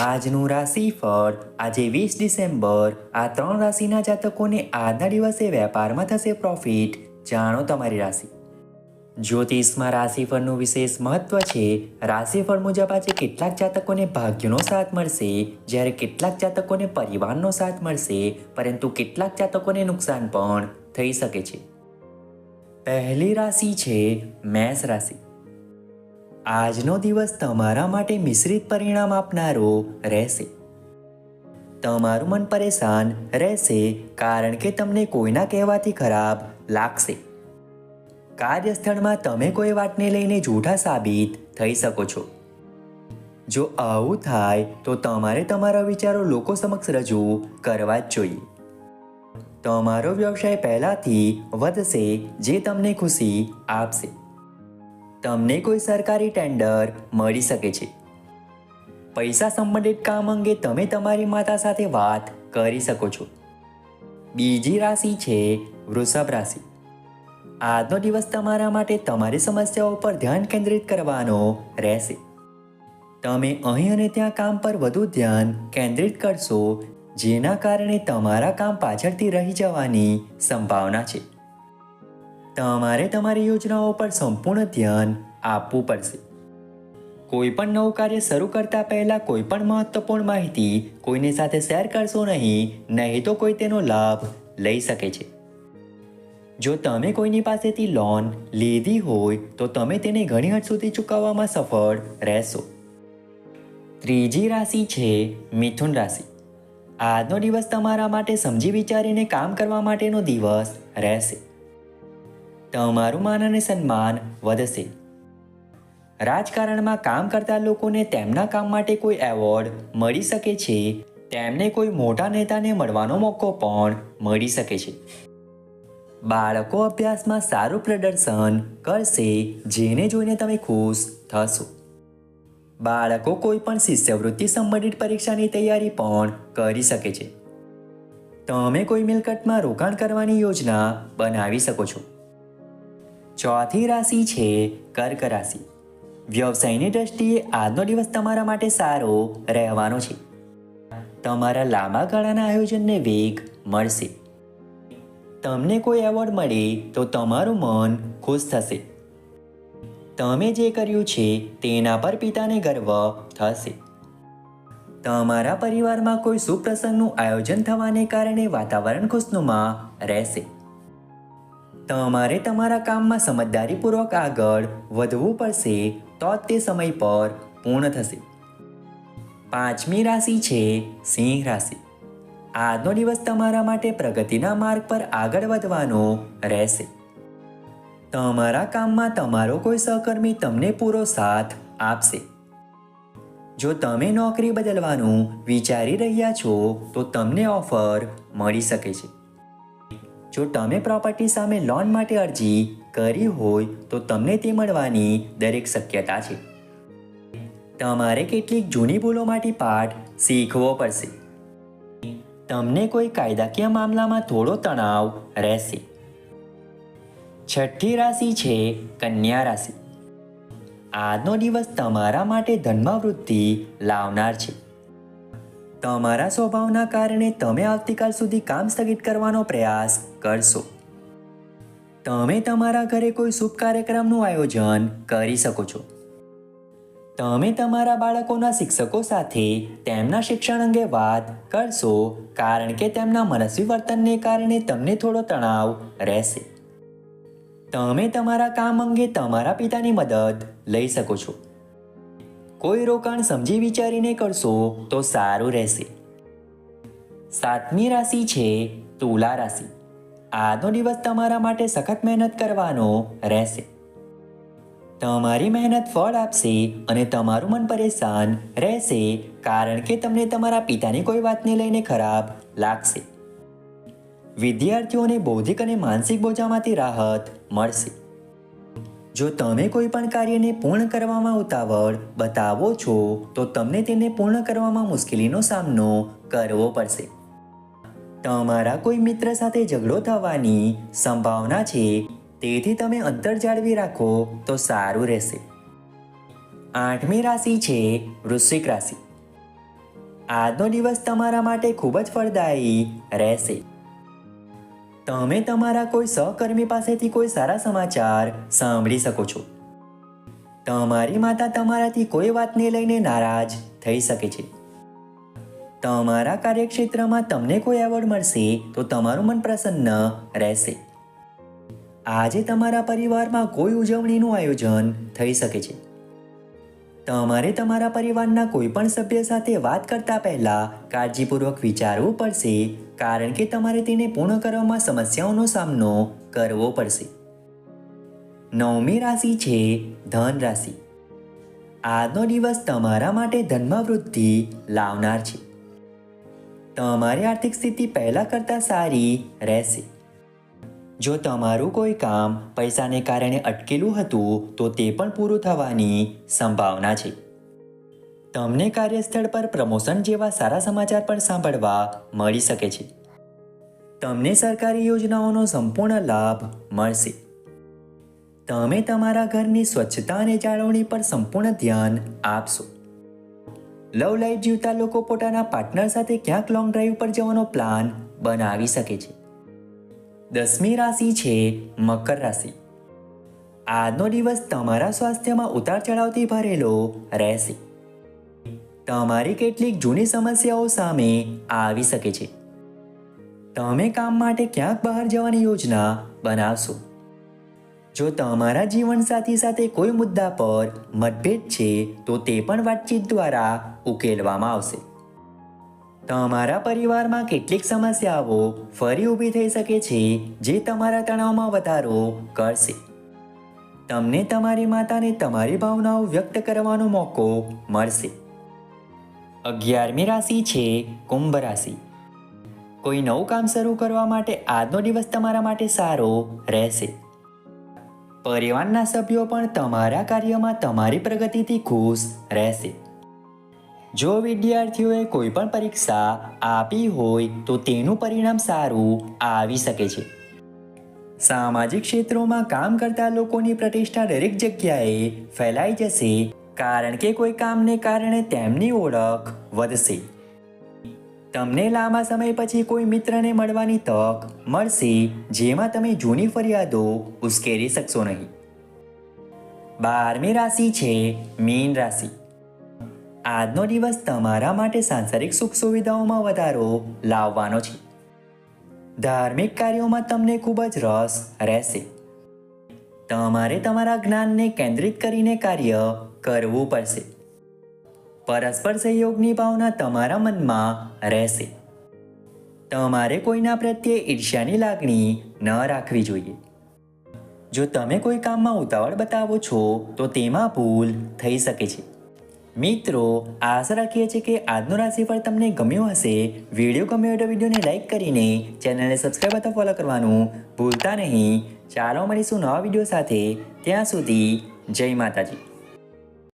આજનું રાશિફળ આજે વીસ ડિસેમ્બર. આ ત્રણ રાશિના જાતકોને આજના દિવસે વેપારમાં થશે પ્રોફિટ જાણો તમારી રાશિ. જ્યોતિષમાં રાશિફળનું વિશેષ મહત્વ છે. રાશિફળ મુજબ આજે કેટલાક જાતકોને ભાગ્યનો સાથ મળશે. જ્યારે કેટલાક જાતકોને પરિવારનો સાથ મળશે. પરંતુ કેટલાક જાતકોને નુકસાન પણ થઈ શકે છે. પહેલી રાશિ છે મેષ રાશિ. આજનો દિવસ તમારા માટે મિશ્રિત પરિણામ આપનારો રહેશે. તમારું મન પરેશાન રહેશે કારણ કે તમને કોઈના કહેવાથી ખરાબ લાગશે. કાર્યસ્થળમાં તમે કોઈ વાતને લઈને જૂઠા સાબિત થઈ શકો છો. જો આવું થાય તો તમારે તમારા વિચારો લોકો સમક્ષ રજૂ કરવા જ જોઈએ. તમારો વ્યવસાય પહેલાંથી વધશે જે તમને ખુશી આપશે. તમને કોઈ સરકારી ટેન્ડર મળી શકે છે. પૈસા સંબંધિત કામ અંગે તમે તમારી માતા સાથે વાત કરી શકો છો. બીજી રાશિ છે વૃષભ રાશિ. આજનો દિવસ તમારા માટે તમારી સમસ્યાઓ પર ધ્યાન કેન્દ્રિત કરવાનો રહેશે. તમે અહીં અને ત્યાં કામ પર વધુ ધ્યાન કેન્દ્રિત કરશો, જેના કારણે તમારા કામ પાછળથી રહી જવાની સંભાવના છે. તમારે તમારી યોજનાઓ પર સંપૂર્ણ ધ્યાન આપવું પડશે. કોઈ પણ નવું કાર્ય શરૂ કરતા પહેલાં કોઈ પણ મહત્વપૂર્ણ માહિતી કોઈની સાથે શેર કરશો નહીં નહીં તો કોઈ તેનો લાભ લઈ શકે છે. જો તમે કોઈની પાસેથી લોન લીધી હોય, તો તમે તેને ઘણી હદ સુધી ચૂકવવામાં સફળ રહેશો. ત્રીજી રાશિ છે મિથુન રાશિ. આજનો દિવસ તમારા માટે સમજી વિચારીને કામ કરવા માટેનો દિવસ રહેશે. તમારું માન અને સન્માન વધશે. રાજકારણમાં કામ કરતા લોકોને તેમના કામ માટે કોઈ એવોર્ડ મળી શકે છે, તેમને કોઈ મોટા નેતાને મળવાનો મોકો પણ મળી શકે છે. બાળકો અભ્યાસમાં સારું પ્રદર્શન કરશે, જેને જોઈને તમે ખુશ થશો. બાળકો કોઈ પણ શિષ્યવૃત્તિ સંબંધિત પરીક્ષાની તૈયારી પણ કરી શકે છે. તમે કોઈ મિલકતમાં રોકાણ કરવાની યોજના બનાવી શકો છો. ચોથી રાશિ છે કર્ક રાશિ. વ્યવસાયની દ્રષ્ટિએ આજનો દિવસ તમારા માટે સારો રહેવાનો છે. તમારા લાંબા ગાળાના આયોજનને વેગ મળશે. તમને કોઈ એવોર્ડ મળે તો તમારું મન ખુશ થશે. તમે જે કર્યું છે તેના પર પિતાને ગર્વ થશે. તમારા પરિવારમાં કોઈ સુપ્રસંગનું આયોજન થવાને કારણે વાતાવરણ ખુશનુમા રહેશે. તમારે તમારા કામમાં સમજદારીપૂર્વક આગળ વધવું પડશે, તો જ તે સમય પર પૂર્ણ થશે. પાંચમી રાશિ છે સિંહ રાશિ. આજનો દિવસ તમારા માટે પ્રગતિના માર્ગ પર આગળ વધવાનો રહેશે. તમારા કામમાં તમારો કોઈ સહકર્મી તમને પૂરો સાથ આપશે. જો તમે નોકરી બદલવાનું વિચારી રહ્યા છો, તો તમને ઓફર મળી શકે છે. જો તમે પ્રોપર્ટી સામે લોન માટે અરજી કરી હોય તો તમને તે મળવાની દરેક શક્યતા છે. તમારે કેટલીક જૂની ભૂલોમાંથી પાઠ શીખવો પડશે. તમને કોઈ કાયદાકીય મામલામાં થોડો તણાવ રહેશે. છઠ્ઠી રાશિ છે કન્યા રાશિ. આજનો દિવસ તમારા માટે ધનમાં વૃદ્ધિ લાવનાર છે. તમારા સ્વભાવના કારણે તમે આવતીકાલ સુધી કામ સ્થગિત કરવાનો પ્રયાસ કરશો. તમે તમારા ઘરે કોઈ શુભ કાર્યક્રમનું આયોજન કરી શકો છો. તમે તમારા બાળકોના શિક્ષકો સાથે તેમના શિક્ષણ અંગે વાત કરશો કારણ કે તેમના મનસ્વી વર્તનને કારણે તમને થોડો તણાવ રહેશે. તમે તમારા કામ અંગે તમારા પિતાની મદદ લઈ શકો છો. કોઈ રોકાણ સમજી વિચારીને કરશો તો સારું રહેશે. સાતમી રાશિ છે તુલા રાશિ. આજનો દિવસ તમારા માટે સખત મહેનત કરવાનો રહેશે. તમારી મહેનત ફળ આપશે અને તમારું મન પરેશાન રહેશે કારણ કે તમને તમારા પિતાની કોઈ વાતને લઈને ખરાબ લાગશે. વિદ્યાર્થીઓને બૌદ્ધિક અને માનસિક બોજામાંથી રાહત મળશે. જો તમે કોઈ પણ કાર્યને પૂર્ણ કરવામાં ઉતાવળ બતાવો છો, તો તમને તેને પૂર્ણ કરવામાં મુશ્કેલીનો સામનો કરવો પડશે. તમારા કોઈ મિત્ર સાથે ઝઘડો થવાની સંભાવના છે, તેથી તમે અંતર જાળવી રાખો તો સારું રહેશે. આઠમી રાશિ છે વૃશ્ચિક રાશિ. આજનો દિવસ તમારા માટે ખૂબ જ ફળદાયી રહેશે. તમે તમારા કોઈ સહકર્મી પાસેથી કોઈ સારા સમાચાર સાંભળી શકો છો. તમારી માતા તમારાથી કોઈ વાતને લઈને નારાજ થઈ શકે છે. તમારા કાર્યક્ષેત્રમાં તમને કોઈ એવોર્ડ મળશે, તો તમારું મન પ્રસન્ન રહેશે. આજે તમારા પરિવારમાં કોઈ ઉજવણીનું આયોજન થઈ શકે છે. તમારે તમારા પરિવારના કોઈ પણ સભ્ય સાથે વાત કરતા પહેલા કાળજીપૂર્વક વિચારવું પડશે, કારણ કે તમારે તેને પૂર્ણ કરવામાં સમસ્યાઓનો સામનો કરવો પડશે. નવમી રાશિ છે ધન રાશિ. આજનો દિવસ તમારા માટે ધનમાં વૃદ્ધિ લાવનાર છે. તમારી આર્થિક સ્થિતિ પહેલાં કરતાં સારી રહેશે. જો તમારું કોઈ કામ પૈસાને કારણે અટકેલું હતું, તો તે પણ પૂરું થવાની સંભાવના છે. તમને કાર્યસ્થળ પર પ્રમોશન જેવા સારા સમાચાર પણ સાંભળવા મળી શકે છે. તમને સરકારી યોજનાઓનો સંપૂર્ણ લાભ મળશે. તમે તમારા ઘરની સ્વચ્છતા અને જાળવણી પર સંપૂર્ણ ધ્યાન આપશો. લવ લાઈફ જીવતા લોકો પોતાના પાર્ટનર સાથે ક્યાંક લોંગ ડ્રાઈવ પર જવાનો પ્લાન બનાવી શકે છે. દસમી રાશિ છે મકર રાશિ. આજનો દિવસ તમારા સ્વાસ્થ્યમાં ઉતાર ચઢાવથી ભરેલો રહેશે. તમારી કેટલીક જૂની સમસ્યાઓ સામે આવી શકે છે. તમે કામ માટે ક્યાંક બહાર જવાની યોજના બનાવશો. જો તમારા જીવનસાથી સાથે કોઈ મુદ્દા પર મતભેદ છે, તો તે પણ વાતચીત દ્વારા ઉકેલવામાં આવશે. તમારા પરિવારમાં કેટલીક સમસ્યાઓ ફરી ઊભી થઈ શકે છે, જે તમારા તણાવમાં વધારો કરશે. તમને તમારી માતાને તમારી ભાવનાઓ વ્યક્ત કરવાનો મોકો મળશે. અગિયારમી રાશિ છે કુંભ રાશિ. કોઈ નવું કામ શરૂ કરવા માટે આજનો દિવસ તમારા માટે સારો રહેશે. પરિવારના સભ્યો પણ તમારા કાર્યમાં તમારી પ્રગતિથી ખુશ રહેશે. જો વિદ્યાર્થીઓએ કોઈ પણ પરીક્ષા આપી હોય તો તેનું પરિણામ સારું આવી શકે છે. સામાજિક ક્ષેત્રોમાં કામ કરતા લોકોની પ્રતિષ્ઠા દરેક જગ્યાએ ફેલાઈ જશે કારણ કે કોઈ કામને કારણે તેમની ઓળખ વધશે. તમને લાંબા સમય પછી કોઈ મિત્રને મળવાની તક મળશે, જેમાં તમે જૂની ફરિયાદો ઉશ્કેરી શકશો નહીં. બારમી રાશિ છે મીન રાશિ. આજનો દિવસ તમારા માટે સાંસારિક સુખ સુવિધાઓમાં વધારો લાવવાનો છે. ધાર્મિક કાર્યોમાં તમને ખૂબ જ રસ રહેશે. તમારે તમારા જ્ઞાનને કેન્દ્રિત કરીને કાર્ય કરવું પડશે. પરસ્પર સહયોગની ભાવના તમારા મનમાં રહેશે. તમારે કોઈના પ્રત્યે ઈર્ષ્યાની લાગણી ન રાખવી જોઈએ. જો તમે કોઈ કામમાં ઉતાવળ બતાવો છો, તો તેમાં ભૂલ થઈ શકે છે. મિત્રો, આશા રાખીએ છીએ કે આજનું રાશિફળ તમને ગમ્યું હશે. વીડિયો ગમ્યો હોય તો વિડીયોને લાઇક કરીને ચેનલને સબસ્ક્રાઈબ અથવા ફોલો કરવાનું ભૂલતા નહીં. ચાલો મળીશું નવા વીડિયો સાથે. ત્યાં સુધી જય માતાજી.